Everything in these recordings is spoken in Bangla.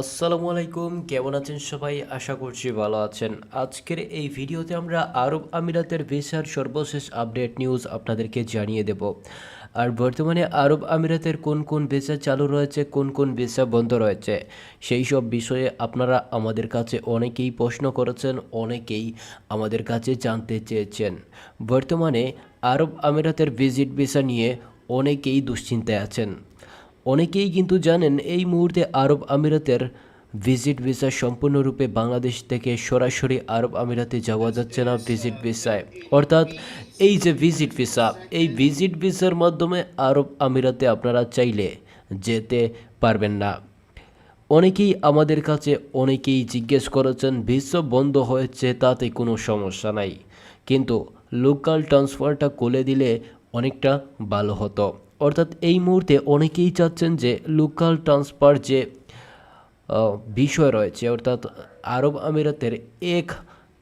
আসসালামু আলাইকুম, কেমন আছেন সবাই? আশা করছি ভালো আছেন। আজকের এই ভিডিওতে আমরা আরব আমিরাতের ভিসার সর্বশেষ আপডেট নিউজ আপনাদেরকে জানিয়ে দেব। আর বর্তমানে আরব আমিরাতের কোন কোন ভিসা চালু রয়েছে, কোন কোন ভিসা বন্ধ রয়েছে, সেই সব বিষয়ে আপনারা আমাদের কাছে অনেকেই প্রশ্ন করেছেন, অনেকেই আমাদের কাছে জানতে চেয়েছেন। বর্তমানে আরব আমিরাতের ভিজিট ভিসা নিয়ে অনেকেই দুশ্চিন্তায় আছেন। অনেকেই কিন্তু জানেন এই মুহূর্তে আরব আমিরাতের ভিজিট ভিসা সম্পূর্ণরূপে বাংলাদেশ থেকে সরাসরি আরব আমিরাতে যাওয়া যাচ্ছে না ভিজিট ভিসায়। অর্থাৎ এই যে ভিজিট ভিসা, এই ভিজিট ভিসার মাধ্যমে আরব আমিরাতে আপনারা চাইলে যেতে পারবেন না। অনেকেই আমাদের কাছে অনেকেই জিজ্ঞেস করেছেন, ভিসা বন্ধ হয়েছে, তাতে কোনো সমস্যা নাই। কিন্তু লোকাল ট্রান্সফারটা খুলে দিলে অনেকটা ভালো হতো। অর্থাৎ এই মুহূর্তে অনেকেই চাচ্ছেন যে লোকাল ট্রান্সফার যে বিষয় রয়েছে, অর্থাৎ আরব আমিরাতের এক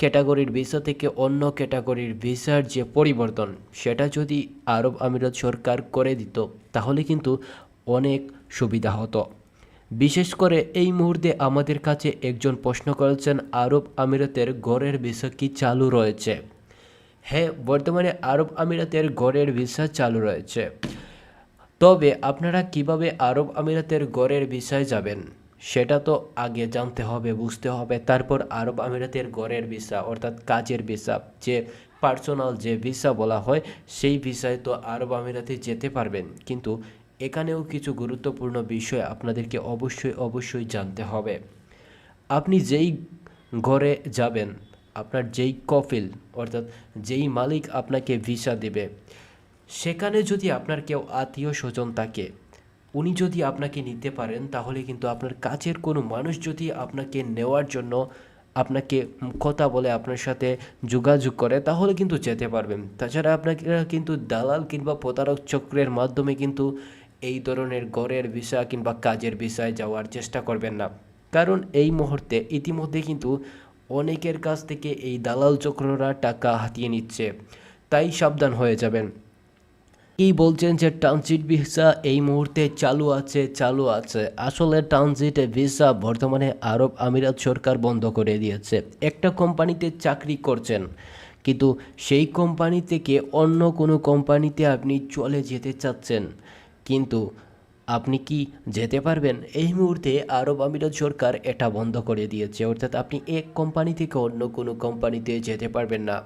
ক্যাটাগরির ভিসা থেকে অন্য ক্যাটাগরির ভিসার যে পরিবর্তন, সেটা যদি আরব আমিরাত সরকার করে দিত, তাহলে কিন্তু অনেক সুবিধা হতো। বিশেষ করে এই মুহূর্তে আমাদের কাছে একজন প্রশ্ন করেছেন, আরব আমিরাতের গড়ের ভিসা কি চালু রয়েছে? হ্যাঁ বর্তমানে আরব আমিরাতের গড়ের ভিসা চালু রয়েছে। তবে আপনারা কীভাবে আরব আমিরাতের গড়ের বিষয়ে যাবেন, সেটা তো আগে জানতে হবে, বুঝতে হবে। তারপর আরব আমিরাতের গড়ের ভিসা, অর্থাৎ কাজের ভিসা, যে পার্সোনাল যে ভিসা বলা হয়, সেই ভিসায় তো আরব আমিরাতে যেতে পারবেন। কিন্তু এখানেও কিছু গুরুত্বপূর্ণ বিষয় আপনাদেরকে অবশ্যই অবশ্যই জানতে হবে। আপনি যেই ঘরে যাবেন, আপনার যেই কফিল, অর্থাৎ যেই মালিক আপনাকে ভিসা দেবে সেখানে যদি আপনার কেউ আত্মীয় স্বজন থাকে, উনি যদি আপনাকে নিতে পারেন, তাহলে কিন্তু আপনার কাছের কোনো মানুষ যদি আপনাকে নেওয়ার জন্য আপনাকে কথা বলে, আপনার সাথে যোগাযোগ করে, তাহলে কিন্তু যেতে পারবেন। তাছাড়া আপনাকে কিন্তু দালাল কিংবা প্রতারক চক্রের মাধ্যমে কিন্তু এই ধরনের গড়ের বিষয় কিংবা কাজের বিষয়ে যাওয়ার চেষ্টা করবেন না। কারণ এই মুহূর্তে ইতিমধ্যে কিন্তু অনেকের কাছ থেকে এই দালাল চক্ররা টাকা হাতিয়ে নিচ্ছে। তাই সাবধান হয়ে যাবেন। কি বলছেন যে ট্রানজিট ভিসা এই মুহূর্তে চালু আছে চালু আছে? আসলে ট্রানজিট ভিসা বর্তমানে আরব আমিরাত সরকার বন্ধ করে দিয়েছে। একটা কোম্পানিতে চাকরি করছেন, কিন্তু সেই কোম্পানি থেকে অন্য কোনো কোম্পানিতে আপনি চলে যেতে চাচ্ছেন। কিন্তু আপনি কি যেতে পারবেন? এই মুহূর্তে আরব আমিরাত সরকার এটা বন্ধ করে দিয়েছে। অর্থাৎ আপনি এক কোম্পানি থেকে অন্য কোনো কোম্পানিতে যেতে পারবেন না।